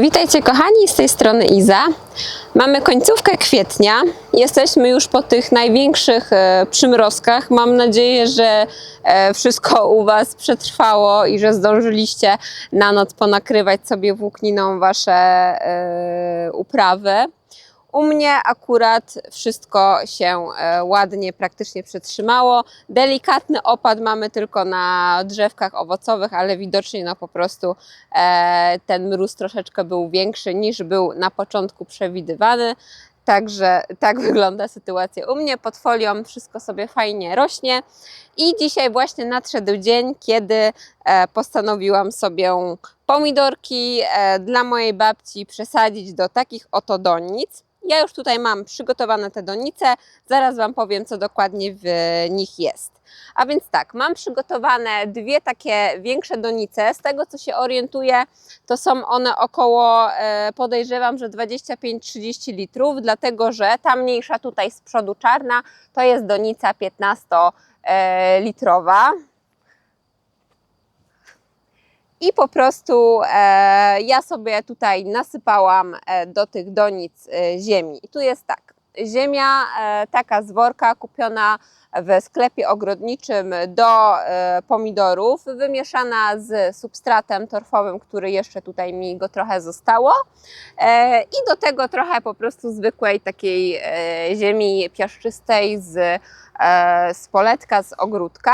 Witajcie kochani, z tej strony Iza. Mamy końcówkę kwietnia. Jesteśmy już po tych największych e, przymrozkach. Mam nadzieję, że e, wszystko u Was przetrwało i że zdążyliście na noc ponakrywać sobie włókniną Wasze e, uprawy. U mnie akurat wszystko się e, ładnie praktycznie przetrzymało. Delikatny opad mamy tylko na drzewkach owocowych, ale widocznie no po prostu e, ten mróz troszeczkę był większy niż był na początku przewidywany. Także tak wygląda sytuacja u mnie. Pod folią wszystko sobie fajnie rośnie. I dzisiaj właśnie nadszedł dzień, kiedy e, postanowiłam sobie pomidorki dla mojej babci przesadzić do takich oto donic. Ja już tutaj mam przygotowane te donice, zaraz Wam powiem, co dokładnie w nich jest. A więc tak, mam przygotowane dwie takie większe donice. Z tego co się orientuję, to są one około, e, podejrzewam, że 25-30 litrów, dlatego że ta mniejsza tutaj z przodu czarna to jest donica 15-litrowa. I po prostu e, ja sobie tutaj nasypałam e, do tych donic e, ziemi. I tu jest tak, ziemia e, taka z worka kupiona w sklepie ogrodniczym do e, pomidorów, wymieszana z substratem torfowym, który jeszcze tutaj mi go trochę zostało. E, I do tego trochę po prostu zwykłej takiej e, ziemi piaszczystej z, e, z poletka, z ogródka.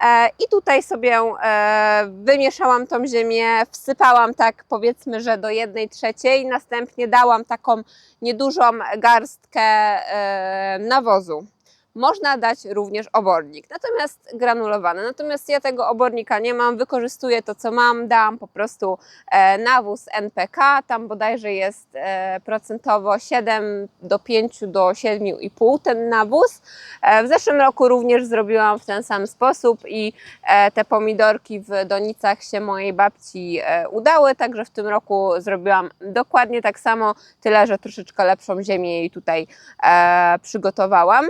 E, I tutaj sobie e, wymieszałam tą ziemię, wsypałam tak powiedzmy, że do jednej trzeciej, następnie dałam taką niedużą garstkę e, nawozu. Można dać również obornik, natomiast granulowany. Natomiast ja tego obornika nie mam, wykorzystuję to, co mam, dałam po prostu e, nawóz NPK, tam bodajże jest e, procentowo 7 do 5 do 7,5 ten nawóz. E, W zeszłym roku również zrobiłam w ten sam sposób i te pomidorki w donicach się mojej babci udały, także w tym roku zrobiłam dokładnie tak samo, tyle że troszeczkę lepszą ziemię jej tutaj przygotowałam.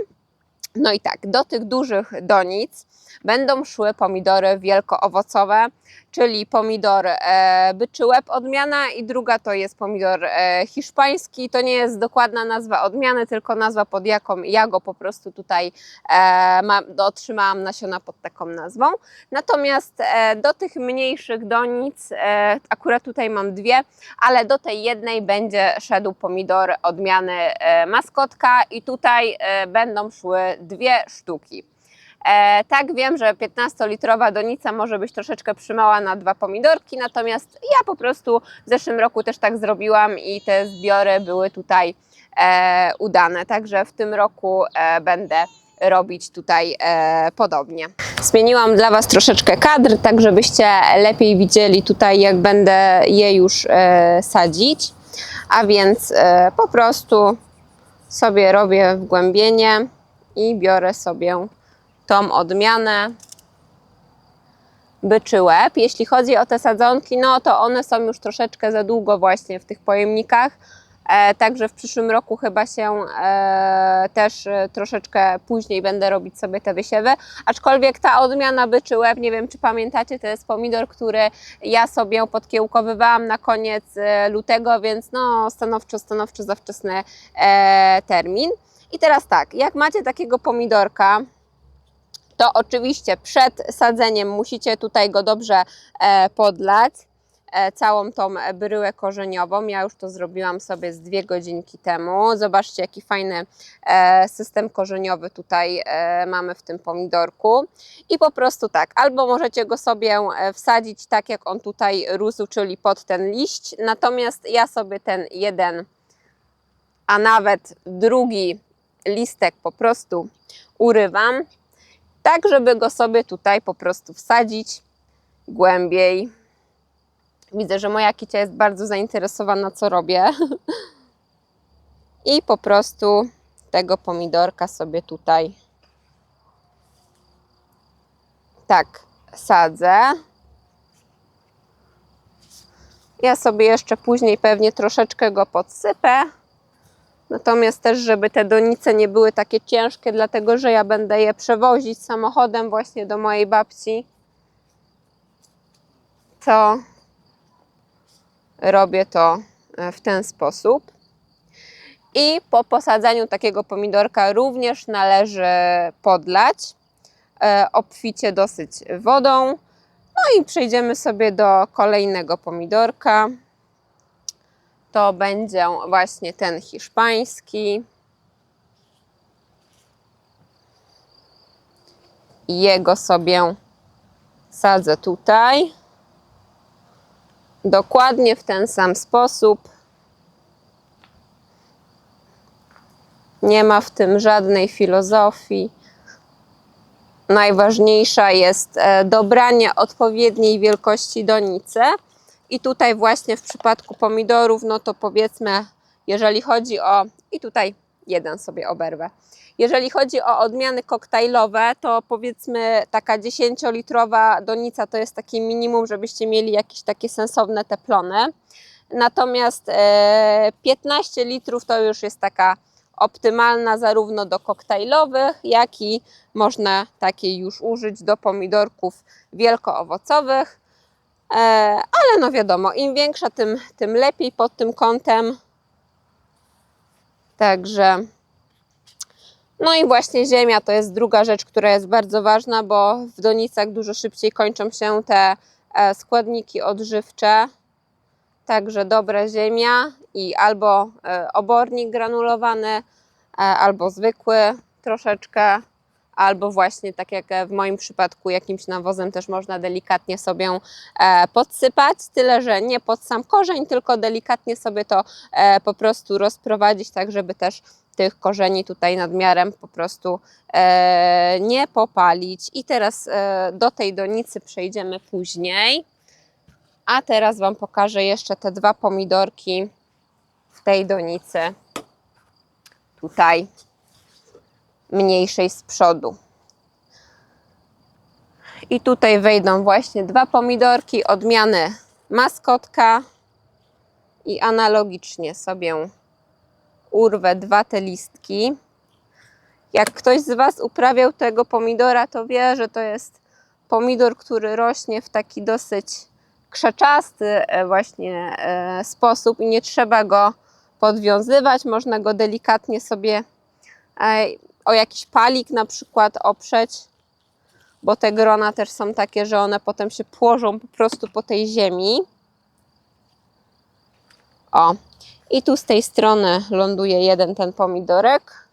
No i tak, do tych dużych donic będą szły pomidory wielkoowocowe, czyli pomidor e, byczy łeb odmiana i druga to jest pomidor e, hiszpański. To nie jest dokładna nazwa odmiany, tylko nazwa pod jaką ja go po prostu tutaj e, mam, otrzymałam nasiona pod taką nazwą. Natomiast do tych mniejszych donic, akurat tutaj mam dwie, ale do tej jednej będzie szedł pomidor odmiany maskotka i tutaj będą szły dwie sztuki. E, tak, wiem, że 15-litrowa donica może być troszeczkę przymała na dwa pomidorki, natomiast ja po prostu w zeszłym roku też tak zrobiłam i te zbiory były tutaj e, udane, także w tym roku e, będę robić tutaj e, podobnie. Zmieniłam dla Was troszeczkę kadr, tak żebyście lepiej widzieli tutaj, jak będę je już e, sadzić. A więc e, po prostu sobie robię wgłębienie i biorę sobie tą odmianę byczy łeb. Jeśli chodzi o te sadzonki, no to one są już troszeczkę za długo właśnie w tych pojemnikach. E, także w przyszłym roku chyba się e, też e, troszeczkę później będę robić sobie te wysiewy. Aczkolwiek ta odmiana byczy łeb, nie wiem czy pamiętacie, to jest pomidor, który ja sobie podkiełkowywałam na koniec e, lutego, więc no stanowczo, stanowczo za wczesny e, termin. I teraz tak, jak macie takiego pomidorka, to oczywiście przed sadzeniem musicie tutaj go dobrze e, podlać e, całą tą bryłę korzeniową. Ja już to zrobiłam sobie z dwie godzinki temu. Zobaczcie, jaki fajny e, system korzeniowy tutaj mamy w tym pomidorku. I po prostu tak, albo możecie go sobie wsadzić tak, jak on tutaj rósł, czyli pod ten liść. Natomiast ja sobie ten jeden, a nawet drugi listek po prostu urywam tak żeby go sobie tutaj po prostu wsadzić głębiej. Widzę, że moja kicia jest bardzo zainteresowana, co robię. I po prostu tego pomidorka sobie tutaj tak sadzę. Ja sobie jeszcze później pewnie troszeczkę go podsypę. Natomiast też, żeby te donice nie były takie ciężkie, dlatego że ja będę je przewozić samochodem właśnie do mojej babci, to robię to e, w ten sposób. I po posadzeniu takiego pomidorka również należy podlać e, obficie dosyć wodą. No i przejdziemy sobie do kolejnego pomidorka. To będzie właśnie ten hiszpański. Jego sobie sadzę tutaj. Dokładnie w ten sam sposób. Nie ma w tym żadnej filozofii. Najważniejsza jest e, dobranie odpowiedniej wielkości donicy. I tutaj właśnie w przypadku pomidorów, no to powiedzmy, jeżeli chodzi o, i tutaj jeden sobie oberwę. Jeżeli chodzi o odmiany koktajlowe, to powiedzmy taka 10-litrowa donica to jest takie minimum, żebyście mieli jakieś takie sensowne teplony. Natomiast e, 15 litrów to już jest taka optymalna zarówno do koktajlowych, jak i można takiej już użyć do pomidorków wielkoowocowych. E, ale no wiadomo, im większa, tym, tym lepiej pod tym kątem. Także. No i właśnie ziemia to jest druga rzecz, która jest bardzo ważna, bo w donicach dużo szybciej kończą się te e, składniki odżywcze. Także dobra ziemia i albo e, obornik granulowany, albo zwykły troszeczkę, albo właśnie tak jak w moim przypadku jakimś nawozem też można delikatnie sobie e, podsypać, tyle że nie pod sam korzeń, tylko delikatnie sobie to e, po prostu rozprowadzić, tak żeby też tych korzeni tutaj nadmiarem po prostu e, nie popalić. I teraz e, do tej donicy przejdziemy później. A teraz Wam pokażę jeszcze te dwa pomidorki w tej donicy. Tutaj mniejszej z przodu. I tutaj wejdą właśnie dwa pomidorki odmiany maskotka i analogicznie sobie urwę dwa te listki. Jak ktoś z Was uprawiał tego pomidora, to wie, że to jest pomidor, który rośnie w taki dosyć krzaczasty e, właśnie e, sposób i nie trzeba go podwiązywać. Można go delikatnie sobie e, o jakiś palik na przykład oprzeć, bo te grona też są takie, że one potem się płożą po prostu po tej ziemi. O, i tu z tej strony ląduje jeden ten pomidorek,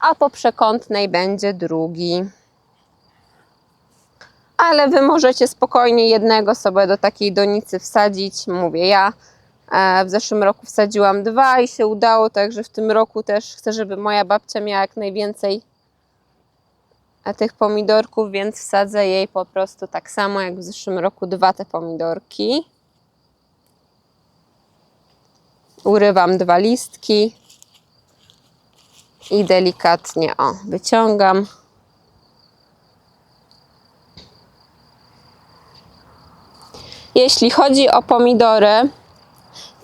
a po przekątnej będzie drugi. Ale wy możecie spokojnie jednego sobie do takiej donicy wsadzić. Mówię, ja w zeszłym roku wsadziłam dwa i się udało, także w tym roku też chcę, żeby moja babcia miała jak najwięcej e, tych pomidorków, więc wsadzę jej po prostu tak samo jak w zeszłym roku dwa te pomidorki. Urywam dwa listki i delikatnie o, wyciągam. Jeśli chodzi o pomidory,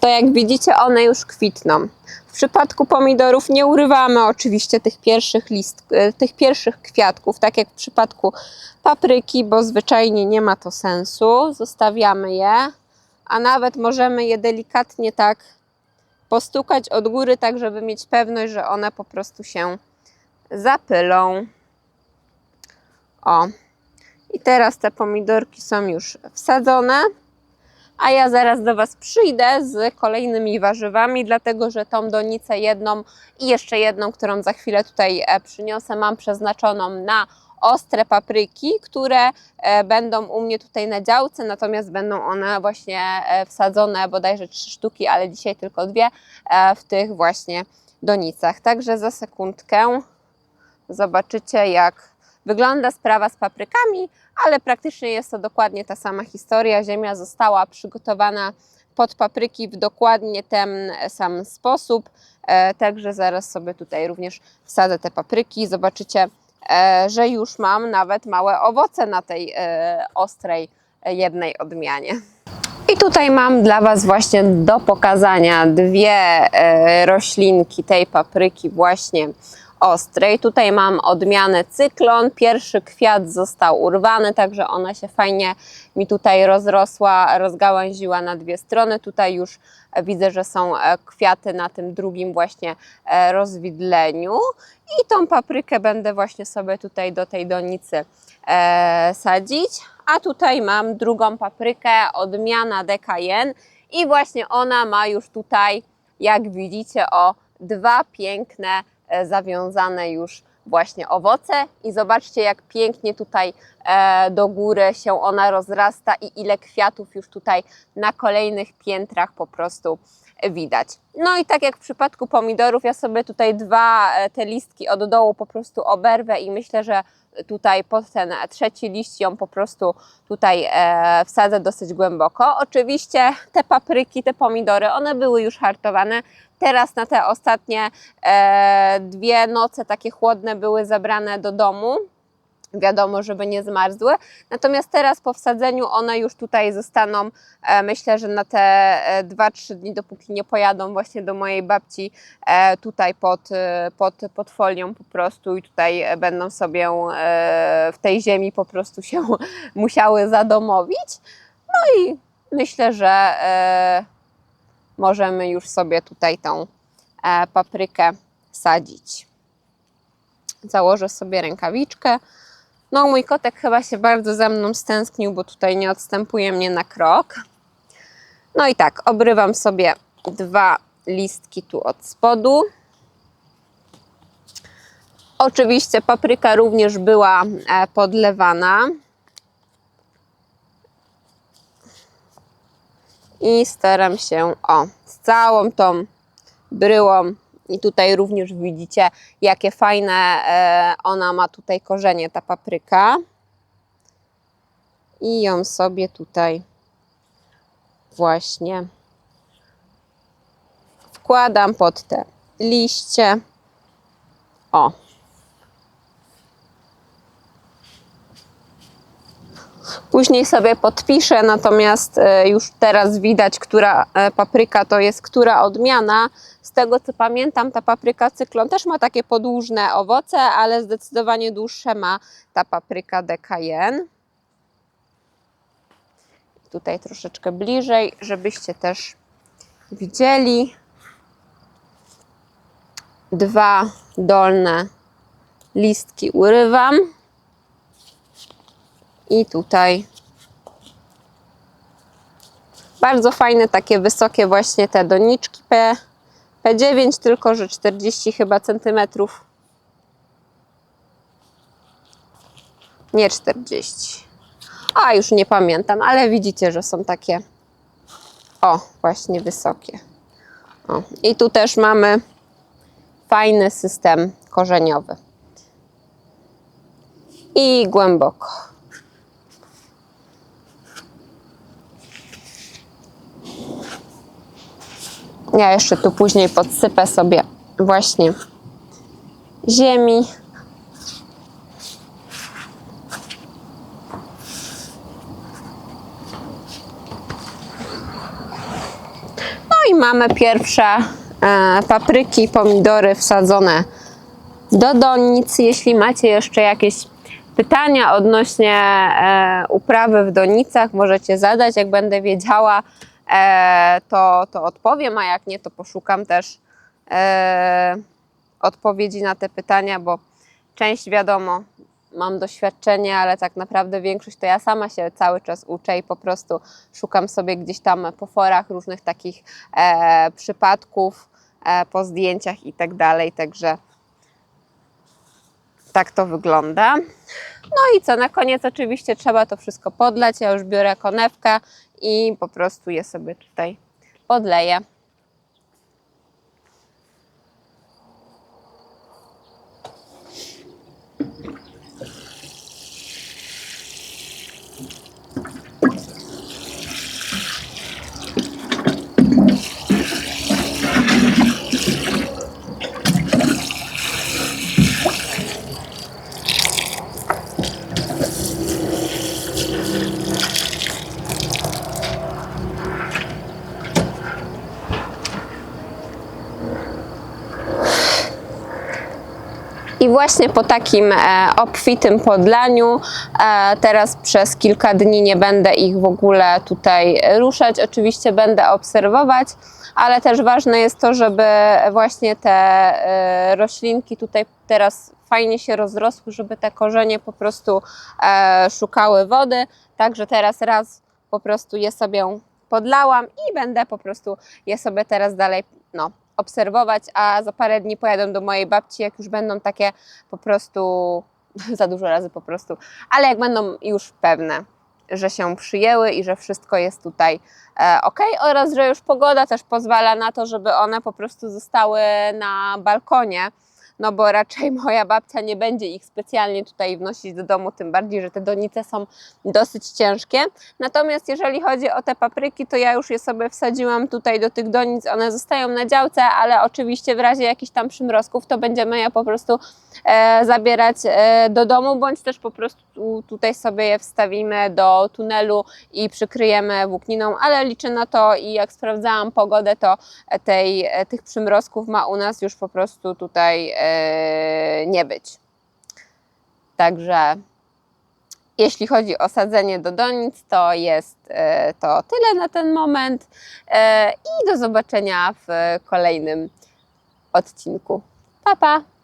to jak widzicie, one już kwitną. W przypadku pomidorów nie urywamy oczywiście tych pierwszych list, e, tych pierwszych kwiatków, tak jak w przypadku papryki, bo zwyczajnie nie ma to sensu. Zostawiamy je, a nawet możemy je delikatnie tak postukać od góry, tak żeby mieć pewność, że one po prostu się zapylą. O. I teraz te pomidorki są już wsadzone, a ja zaraz do Was przyjdę z kolejnymi warzywami, dlatego że tą donicę jedną i jeszcze jedną, którą za chwilę tutaj e, przyniosę, mam przeznaczoną na ostre papryki, które e, będą u mnie tutaj na działce, natomiast będą one właśnie e, wsadzone bodajże trzy sztuki, ale dzisiaj tylko dwie w tych właśnie donicach. Także za sekundkę zobaczycie jak wygląda sprawa z paprykami, ale praktycznie jest to dokładnie ta sama historia. Ziemia została przygotowana pod papryki w dokładnie ten sam sposób. E, także zaraz sobie tutaj również wsadzę te papryki. Zobaczycie, e, że już mam nawet małe owoce na tej e, ostrej jednej odmianie. I tutaj mam dla Was właśnie do pokazania dwie roślinki tej papryki właśnie ostrej. Tutaj mam odmianę cyklon. Pierwszy kwiat został urwany, także ona się fajnie mi tutaj rozrosła, rozgałęziła na dwie strony. Tutaj już widzę, że są e, kwiaty na tym drugim właśnie e, rozwidleniu. I tą paprykę będę właśnie sobie tutaj do tej donicy e, sadzić. A tutaj mam drugą paprykę, odmiana Decayen i właśnie ona ma już tutaj, jak widzicie, o dwa piękne, zawiązane już właśnie owoce i zobaczcie jak pięknie tutaj e, do góry się ona rozrasta i ile kwiatów już tutaj na kolejnych piętrach po prostu widać. No i tak jak w przypadku pomidorów, ja sobie tutaj dwa e, te listki od dołu po prostu oberwę i myślę, że tutaj pod ten trzeci liść ją po prostu tutaj e, wsadzę dosyć głęboko. Oczywiście te papryki, te pomidory, one były już hartowane. Teraz na te ostatnie e, dwie noce takie chłodne były zabrane do domu wiadomo, żeby nie zmarzły. Natomiast teraz po wsadzeniu one już tutaj zostaną, e, myślę, że na te e, 2-3 dni, dopóki nie pojadą właśnie do mojej babci e, tutaj pod, e, pod, pod folią po prostu i tutaj e, będą sobie e, w tej ziemi po prostu się musiały zadomowić. No i myślę, że e, możemy już sobie tutaj tą e, paprykę sadzić. Założę sobie rękawiczkę. No, mój kotek chyba się bardzo za mną stęsknił, bo tutaj nie odstępuje mnie na krok. No i tak, obrywam sobie dwa listki tu od spodu. Oczywiście papryka również była e, podlewana. I staram się, o, z całą tą bryłą i tutaj również widzicie, jakie fajne e, ona ma tutaj korzenie, ta papryka. I ją sobie tutaj właśnie wkładam pod te liście. O. Później sobie podpiszę, natomiast e, już teraz widać, która e, papryka to jest która odmiana. Z tego co pamiętam, ta papryka cyklon też ma takie podłużne owoce, ale zdecydowanie dłuższe ma ta papryka Decayen. Tutaj troszeczkę bliżej, żebyście też widzieli. Dwa dolne listki urywam. I tutaj bardzo fajne, takie wysokie właśnie te doniczki P, P9, tylko że 40 chyba centymetrów. Nie 40. A już nie pamiętam, ale widzicie, że są takie o, właśnie wysokie. O. I tu też mamy fajny system korzeniowy. I głęboko. Ja jeszcze tu później podsypę sobie właśnie ziemi. No i mamy pierwsze e, papryki, pomidory wsadzone do donic. Jeśli macie jeszcze jakieś pytania odnośnie e, uprawy w donicach, możecie zadać. Jak będę wiedziała, to, to odpowiem, a jak nie, to poszukam też e, odpowiedzi na te pytania, bo część wiadomo, mam doświadczenie, ale tak naprawdę większość to ja sama się cały czas uczę i po prostu szukam sobie gdzieś tam po forach różnych takich e, przypadków, e, po zdjęciach i tak dalej, także tak to wygląda. No i co, na koniec oczywiście trzeba to wszystko podlać. Ja już biorę konewkę i po prostu je sobie tutaj podleję. I właśnie po takim e, obfitym podlaniu e, teraz przez kilka dni nie będę ich w ogóle tutaj ruszać. Oczywiście będę obserwować, ale też ważne jest to, żeby właśnie te e, roślinki tutaj teraz fajnie się rozrosły, żeby te korzenie po prostu szukały wody. Także teraz raz po prostu je sobie podlałam i będę po prostu je sobie teraz dalej no, obserwować, a za parę dni pojadę do mojej babci, jak już będą takie po prostu, za dużo razy po prostu, ale jak będą już pewne, że się przyjęły i że wszystko jest tutaj e, ok, oraz że już pogoda też pozwala na to, żeby one po prostu zostały na balkonie. No bo raczej moja babcia nie będzie ich specjalnie tutaj wnosić do domu, tym bardziej, że te donice są dosyć ciężkie. Natomiast jeżeli chodzi o te papryki, to ja już je sobie wsadziłam tutaj do tych donic, one zostają na działce, ale oczywiście w razie jakichś tam przymrozków, to będziemy je po prostu e, zabierać e, do domu, bądź też po prostu tu- tutaj sobie je wstawimy do tunelu i przykryjemy włókniną, ale liczę na to i jak sprawdzałam pogodę, to tej, e, tych przymrozków ma u nas już po prostu tutaj e, nie być. Także jeśli chodzi o sadzenie do donic, to jest e, to tyle na ten moment e, i do zobaczenia w kolejnym odcinku. Pa, pa!